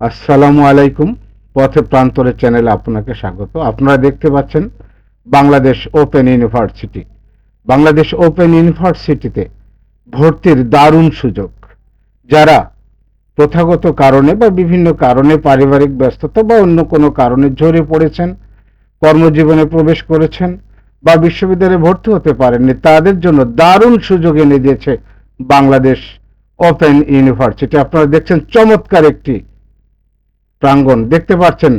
আসসালামু আলাইকুম, পথে প্রান্তরের চ্যানেলে আপনাকে স্বাগত। আপনারা দেখতে পাচ্ছেন Bangladesh open university. Bangladesh open ইউনিভার্সিটিতে ভর্তির দারুণ সুযোগ। যারা প্রথাগত কারণে বা বিভিন্ন কারণে পারিবারিক ব্যস্ততা বা অন্য কোনো কারণে ঝরে পড়েছেন, কর্মজীবনে প্রবেশ করেছেন বা বিশ্ববিদ্যালয়ে ভর্তি হতে পারেননি, তাদের জন্য দারুণ সুযোগ এনে দিয়েছে বাংলাদেশ ওপেন ইউনিভার্সিটি। আপনারা দেখছেন চমৎকার একটি প্রাঙ্গণ। দেখতে পাচ্ছেন,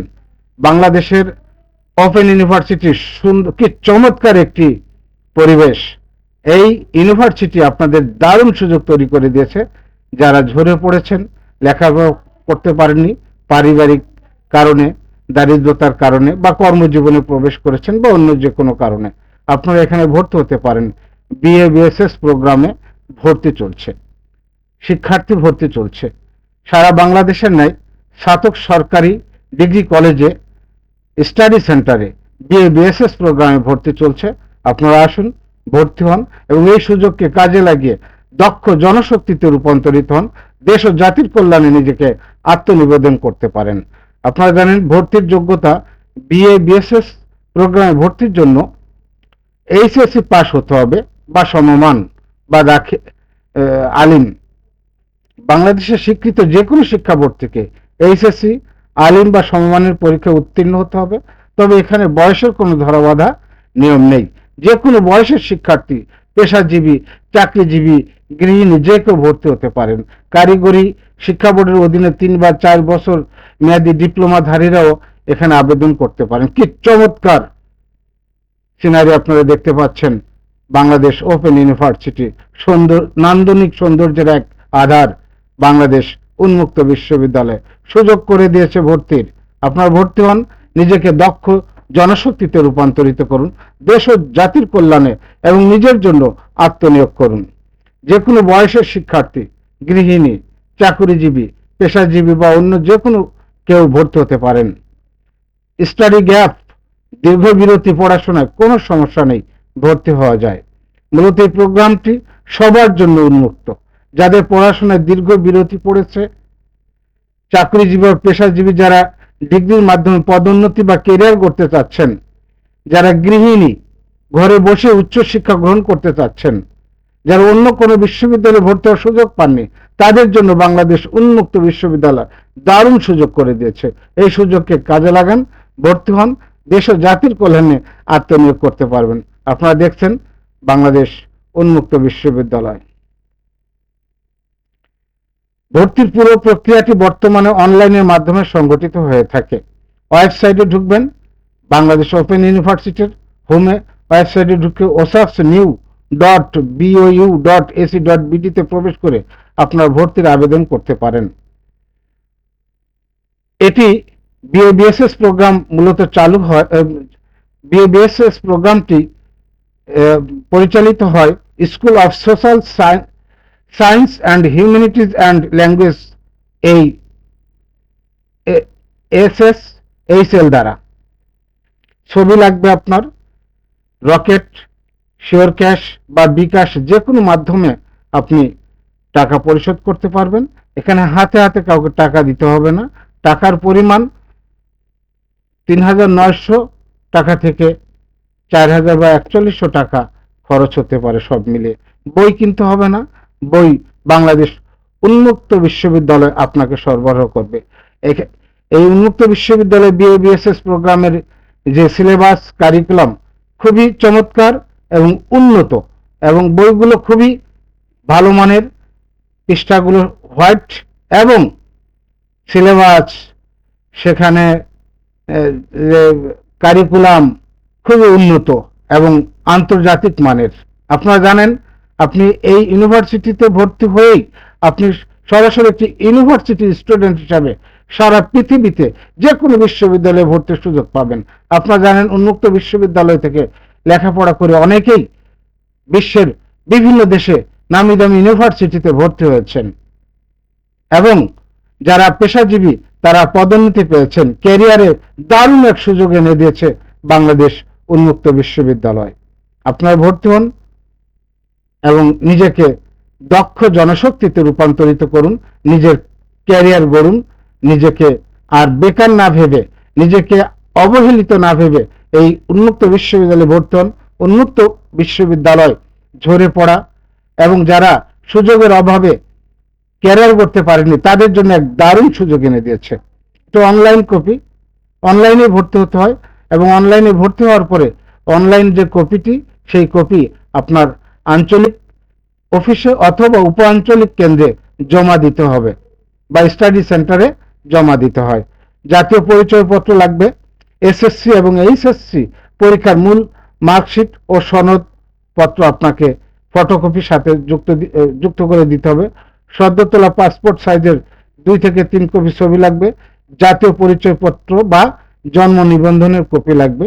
বাংলাদেশের ওপেন ইউনিভার্সিটির সুন্দর কি চমৎকার একটি পরিবেশ। এই ইউনিভার্সিটি আপনাদের দারুণ সুযোগ তৈরি করে দিয়েছে। যারা ঝরে পড়েছেন, লেখাপড়া করতে পারেননি, পারিবারিক কারণে, দারিদ্রতার কারণে বা কর্মজীবনে প্রবেশ করেছেন বা অন্য যে কোনো কারণে, আপনারা এখানে ভর্তি হতে পারেন। বিএ বিএসএস প্রোগ্রামে ভর্তি চলছে। শিক্ষার্থী ভর্তি চলছে। সারা বাংলাদেশের ন্যায় স্নাতক সরকারি ডিগ্রি কলেজে স্টাডি সেন্টারে বিএ বিএসএস প্রোগ্রামে ভর্তি চলছে। আপনারা আসুন ভর্তি হন এবং এই সুযোগকে কাজে লাগিয়ে দক্ষ জনশক্তিতে রূপান্তরিত হন। দেশ ও জাতির কল্যাণে নিজেকে আত্মনিবেদন করতে পারেন। আপনারা জানেন ভর্তির যোগ্যতা বিএ বিএসএস প্রোগ্রামে ভর্তির জন্য এইচএসসি পাস হতে হবে বা সমমান বা আহ, আলিম। বাংলাদেশের স্বীকৃত যে কোনো শিক্ষা বোর্ড থেকে এইচএসসি, আলিম বা সমমানের পরীক্ষা উত্তীর্ণ হতে হবে। তবে এখানে বয়সের কোনো ধরাবাধা নিয়ম নেই। যে কোনো বয়সের শিক্ষার্থী, পেশাজীবী, চাকরিজীবী, গৃহিণী যে কেউ ভর্তি হতে পারেন। কারিগরি শিক্ষা বোর্ডের অধীনে তিন বা চার বছর মেয়াদী ডিপ্লোমাধারীরাও এখানে আবেদন করতে পারেন। কি চমৎকার সিনারি আপনারা দেখতে পাচ্ছেন। বাংলাদেশ ওপেন ইউনিভার্সিটি, সুন্দর, নান্দনিক সৌন্দর্যের এক আধার বাংলাদেশ। উন্মুক্ত বিশ্ববিদ্যালয় সুযোগ করে দিয়েছে ভর্তির। আপনার ভর্তি হন, নিজেকে দক্ষ জনশক্তিতে রূপান্তরিত করুন, দেশ ও জাতির কল্যাণে এবং নিজের জন্য আত্মনিয়োগ করুন। যে কোনো বয়সের শিক্ষার্থী, গৃহিণী, চাকুরিজীবী, পেশাজীবী বা অন্য যে কোনো কেউ ভর্তি হতে পারেন। স্টাডি গ্যাপ, দীর্ঘ বিরতি পড়াশোনায় কোনো সমস্যা নেই, ভর্তি হওয়া যায়। মূলত এই প্রোগ্রামটি সবার জন্য উন্মুক্ত। যাদের পড়াশোনায় দীর্ঘ বিরতি পড়েছে, চাকরিজীবী বা পেশাজীবী যারা ডিগ্রির মাধ্যমে পদোন্নতি বা কেরিয়ার করতে চাচ্ছেন, যারা গৃহিণী, ঘরে বসে উচ্চশিক্ষা গ্রহণ করতে চাচ্ছেন, যারা অন্য কোনো বিশ্ববিদ্যালয়ে ভর্তি হওয়ার সুযোগ পাননি, তাদের জন্য বাংলাদেশ উন্মুক্ত বিশ্ববিদ্যালয় দারুণ সুযোগ করে দিয়েছে। এই সুযোগকে কাজে লাগান, ভর্তি হন, দেশ ও জাতির কল্যাণে আত্মনিয়োগ করতে পারবেন। আপনারা দেখছেন বাংলাদেশ উন্মুক্ত বিশ্ববিদ্যালয়। ভর্তির পুরো প্রক্রিয়াটি বর্তমানে অনলাইনের মাধ্যমে সংগঠিত হয়ে থাকে। ওয়েবসাইটে ঢুকবেন, বাংলাদেশ ওপেন ইউনিভার্সিটির হোমে। ওয়েবসাইটে ঢুকে ওসাফস new dot BOU dot AC dot বিডিতে প্রবেশ করে আপনার ভর্তির আবেদন করতে পারেন। এটি বিএবিএসএস প্রোগ্রাম মূলত চালু হয় বিএবিএসএস প্রোগ্রামটি পরিচালিত হয় school of social science and humanities and language এই এস এস এইচএল দ্বারা। ছবি লাগবে আপনার, রকেট শিওর ক্যাশ বা বিকাশ যে কোনো মাধ্যমে আপনি টাকা পরিশোধ করতে পারবেন। এখানে হাতে হাতে কাউকে টাকা দিতে হবে না। টাকার পরিমাণ তিন হাজার নয়শো টাকা থেকে চার হাজার বা একচল্লিশশো টাকা খরচ হতে পারে সব মিলিয়ে। বই কিনতে হবে না। বই বাংলাদেশ উন্মুক্ত বিশ্ববিদ্যালয় আপনাকে সরবরাহ করবে। এই উন্মুক্ত বিশ্ববিদ্যালয় বিএ বিএসএস প্রোগ্রামের যে সিলেবাস কারিকুলাম খুবই চমৎকার এবং উন্নত এবং বইগুলো খুবই ভালো মানের। পৃষ্ঠাগুলো হোয়াইট এবং সিলেবাস সেখানে কারিকুলাম খুবই উন্নত এবং আন্তর্জাতিক মানের। আপনারা জানেন আপনি এই ইউনিভার্সিটিতে ভর্তি হয়েই আপনি সরাসরি একটি ইউনিভার্সিটি স্টুডেন্ট হিসাবে সারা পৃথিবীতে যে কোনো বিশ্ববিদ্যালয়ে ভর্তির সুযোগ পাবেন। আপনারা জানেন, উন্মুক্ত বিশ্ববিদ্যালয় থেকে লেখাপড়া করে অনেকেই বিশ্বের বিভিন্ন দেশে নামি দামি ইউনিভার্সিটিতে ভর্তি হয়েছেন। এবং যারা পেশাজীবী, তারা পদোন্নতি পেয়েছেন। ক্যারিয়ারে দারুণ এক সুযোগ এনে দিয়েছে বাংলাদেশ উন্মুক্ত বিশ্ববিদ্যালয়। আপনারা ভর্তি হন এবং নিজেকে দক্ষ জনশক্তিতে রূপান্তরিত করুন, নিজের ক্যারিয়ার গড়ুন, নিজেকে আর বেকার না ভেবে, নিজেকে অবহেলিত না ভেবে এই উন্মুক্ত বিশ্ববিদ্যালয়ে ভর্তি হন। উন্মুক্ত বিশ্ববিদ্যালয় ঝরে পড়া এবং যারা সুযোগের অভাবে ক্যারিয়ার করতে পারেনি তাদের জন্য এক দারুণ সুযোগ এনে দিয়েছে। তো অনলাইন কপি, অনলাইনে ভর্তি হতে হয় এবং অনলাইনে ভর্তি হওয়ার পরে অনলাইন যে কপিটি, সেই কপি আপনার আঞ্চলিক অফিসে অথবা উপ আঞ্চলিক কেন্দ্রে জমা দিতে হবে বা স্টাডি সেন্টারে জমা দিতে হয়। জাতীয় পরিচয়পত্র লাগবে, এসএসসি এবং এইচএসসি পরীক্ষার মূল মার্কশিট ও সনদ পত্র আপনাকে ফটোকপির সাথে যুক্ত যুক্ত করে দিতে হবে। সদ্য তোলা পাসপোর্ট সাইজের দুই থেকে তিন কপি ছবি লাগবে, জাতীয় পরিচয়পত্র বা জন্ম নিবন্ধনের কপি লাগবে।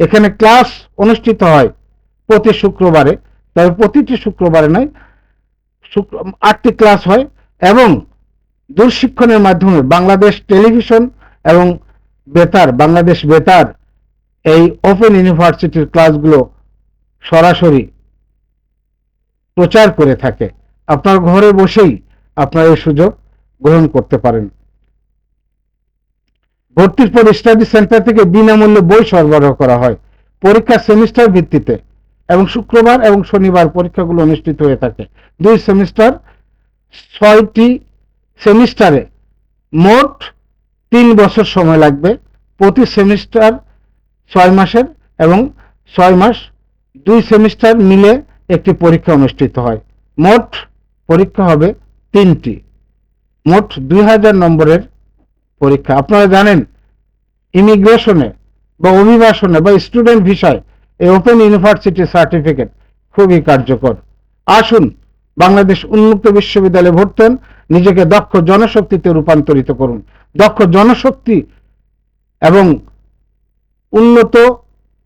এখানে ক্লাস অনুষ্ঠিত হয় প্রতি শুক্রবারে। তবে প্রতিটি শুক্রবারে নয়, শুক্র, আটটি ক্লাস হয় এবং দূরশিক্ষণের মাধ্যমে বাংলাদেশ টেলিভিশন এবং বেতার, বাংলাদেশ বেতার এই ওপেন ইউনিভার্সিটির ক্লাসগুলো সরাসরি প্রচার করে থাকে। আপনার ঘরে বসেই আপনার এই সুযোগ গ্রহণ করতে পারেন। ভর্তির পর স্টাডি সেন্টার থেকে বিনামূল্যে বই সরবরাহ করা হয়। পরীক্ষা সেমিস্টার ভিত্তিতে এবং শুক্রবার এবং শনিবার পরীক্ষাগুলো অনুষ্ঠিত হয়ে থাকে। দুই সেমিস্টার, ছয়টি সেমিস্টারে মোট তিন বছর সময় লাগবে। প্রতি সেমিস্টার ছয় মাসের এবং ছয় মাস দুই সেমিস্টার মিলে একটি পরীক্ষা অনুষ্ঠিত হয়। মোট পরীক্ষা হবে তিনটি। মোট দুই হাজার নম্বরের পরীক্ষা। আপনারা জানেন, ইমিগ্রেশনে বা অভিবাসনে বা স্টুডেন্ট ভিসায় এই ওপেন ইউনিভার্সিটি সার্টিফিকেট খুবই কার্যকর। আসুন, বাংলাদেশ উন্মুক্ত বিশ্ববিদ্যালয়ে ভর্তি নিজেকে দক্ষ জনশক্তিতে রূপান্তরিত করুন। দক্ষ জনশক্তি এবং উন্নত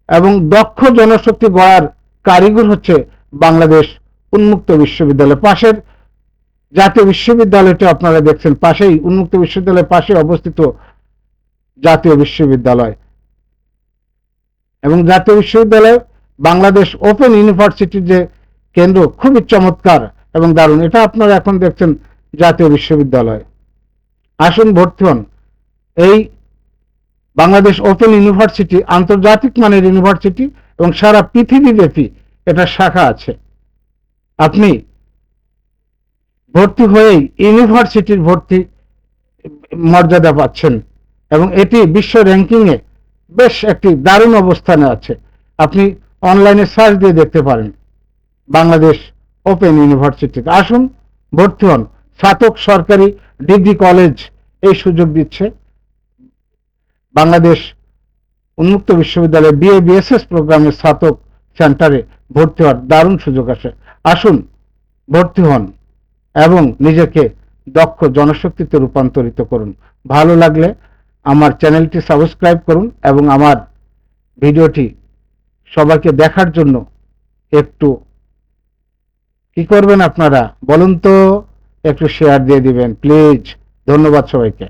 এবং দক্ষ জনশক্তি গড়ার কারিগর হচ্ছে বাংলাদেশ উন্মুক্ত বিশ্ববিদ্যালয়। পাশের জাতীয় বিশ্ববিদ্যালয়টি আপনারা দেখছেন, পাশেই উন্মুক্ত বিশ্ববিদ্যালয়ের পাশে অবস্থিত জাতীয় বিশ্ববিদ্যালয়। এবং জাতীয় বিশ্ববিদ্যালয় বাংলাদেশ ওপেন ইউনিভার্সিটির যে কেন্দ্র, খুবই চমৎকার এবং দারুণ। এটা আপনারা এখন দেখছেন জাতীয় বিশ্ববিদ্যালয়। আসুন ভর্তি হন এই বাংলাদেশ ওপেন ইউনিভার্সিটি আন্তর্জাতিক মানের ইউনিভার্সিটি এবং সারা পৃথিবীব্যাপী এটা শাখা আছে। আপনি ভর্তি হয়েই ইউনিভার্সিটির ভর্তি মর্যাদা পাচ্ছেন এবং এটি বিশ্ব র্যাঙ্কিংয়ে বেশ একটি দারুণ অবস্থানে আছে। আপনি অনলাইনে সার্চ দিয়ে দেখতে পারেন। বাংলাদেশ ওপেন ইউনিভার্সিটিতে আসুন, ভর্তি হন। স্নাতক সরকারি ডিগ্রি কলেজ এই সুযোগ দিচ্ছে। বাংলাদেশ উন্মুক্ত বিশ্ববিদ্যালয়ে বিএ বিএসএস প্রোগ্রামের স্নাতক সেন্টারে ভর্তি হওয়ার দারুণ সুযোগ আছে। আসুন, ভর্তি হন এবং নিজেকে দক্ষ জনশক্তিতে রূপান্তরিত করুন। ভালো লাগলে আমার চ্যানেলটি সাবস্ক্রাইব করুন এবং আমার ভিডিওটি সবাইকে দেখার জন্য একটু কি করবেন আপনারা? বলুন তো, একটু শেয়ার দিয়ে দিবেন প্লিজ ধন্যবাদ সবাইকে।